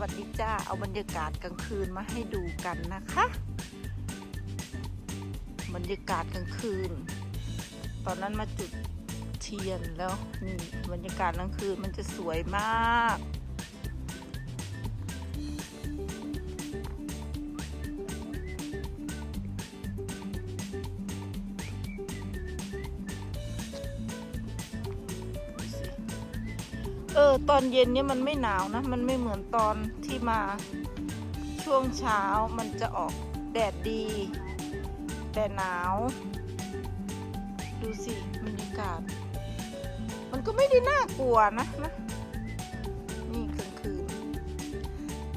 วัสดีจ้า เอาบรรยากาศกลางคืนมาให้ดูกันนะคะ บรรยากาศกลางคืน ตอนนั้นมาจุดเทียนแล้วนี่บรรยากาศกลางคืนมันจะสวยมาก เออ ตอนเย็นเนี่ยมันไม่หนาวนะ มันไม่เหมือนตอนที่มาช่วงเช้ามันจะออกแดดดี แต่หนาว ดูสิบรรยากาศ มันก็ไม่ได้น่ากลัวนะนะนี่กลางคืน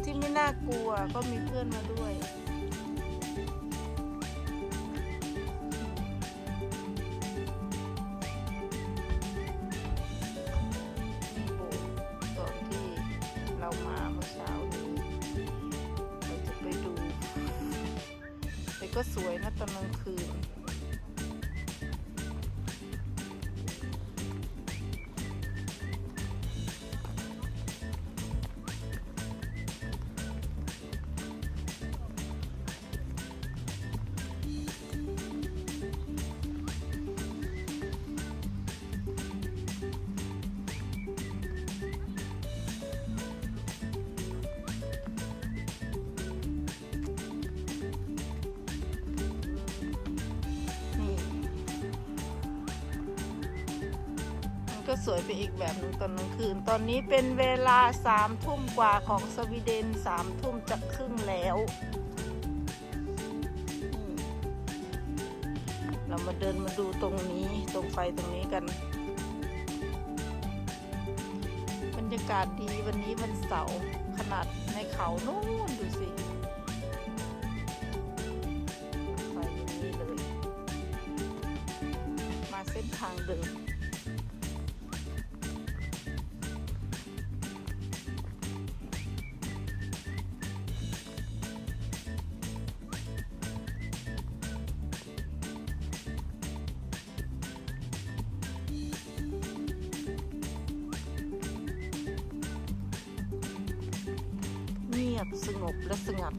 ที่ไม่น่ากลัวก็มีเพื่อนมาด้วย ก็สวยนะตอนกลางคืน ก็สวยไปอีกแบบหนึ่งตอนกลางคืน ตอนนี้เป็นเวลาสามทุ่มกว่าของสวีเดนสามทุ่มจะครึ่งแล้ว เรามาเดินมาดูตรงนี้ตรงไฟตรงนี้กัน บรรยากาศดีวันนี้วันเสาร์ขนาดในเขานู่นดูสิไฟอย่างนี้เลย มาเส้นทางเดิม บสงบและสงัด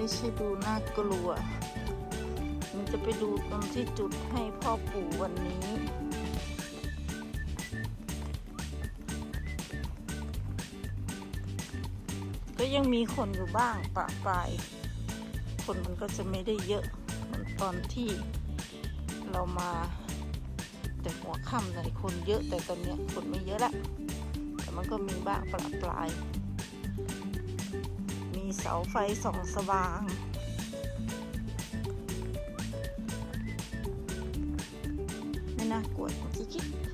ไม่ได้ใช่ดูน่ากลัวมันจะไปดูตรงที่จุดให้พ่อปู่วันนี้ก็ยังมีคนอยู่บ้างปะปลาย คนมันก็จะไม่ได้เยอะเหมือนตอนที่เรามา แต่หัวค่ำเลยคนเยอะแต่ตอนเนี้ยคนไม่เยอะละ แต่มันก็มีบ้างปะปลาย เสาไฟส่องสว่างไม่น่ากลัวกิ๊ก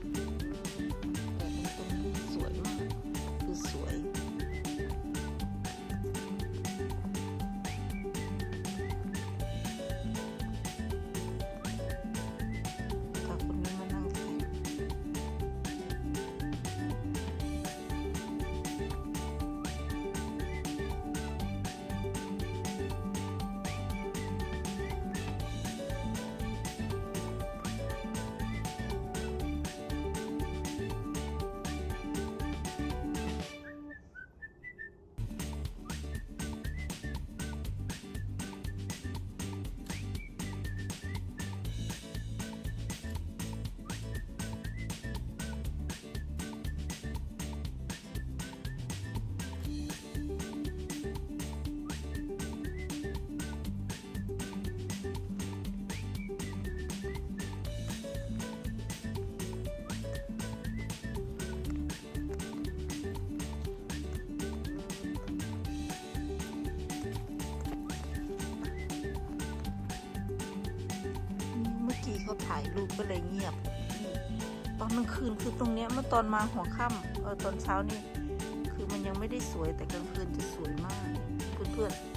ายรูปก็เลยเงียบตอนอนกลางคืนคือตรงเนี้ยเมื่อตอนมาหัวค่ำเออตอนเช้านี่ คือมันยังไม่ได้สวยแต่กลางคืนจะสวยมาก เพื่อนๆ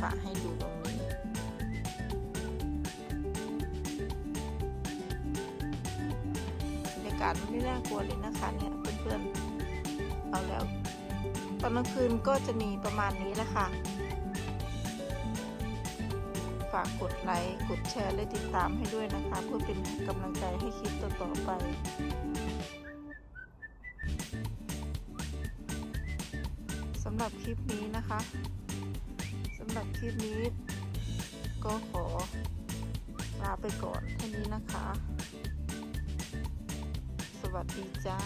ฝากให้ดูตรงนี้ บรรยากาศไม่น่ากลัวเลยนะคะเนี่ยเพื่อนๆ เอาแล้ว ตอนกลางคืนก็จะมีประมาณนี้แหละค่ะ ฝากกดไลค์ กดแชร์ และติดตามให้ด้วยนะคะ เพื่อเป็นกำลังใจให้คลิปต่อๆไปสำหรับคลิปนี้นะคะ สำหรับคลิปนี้ ก็ขอลาไปก่อนเท่านี้นะคะ สวัสดีจ้า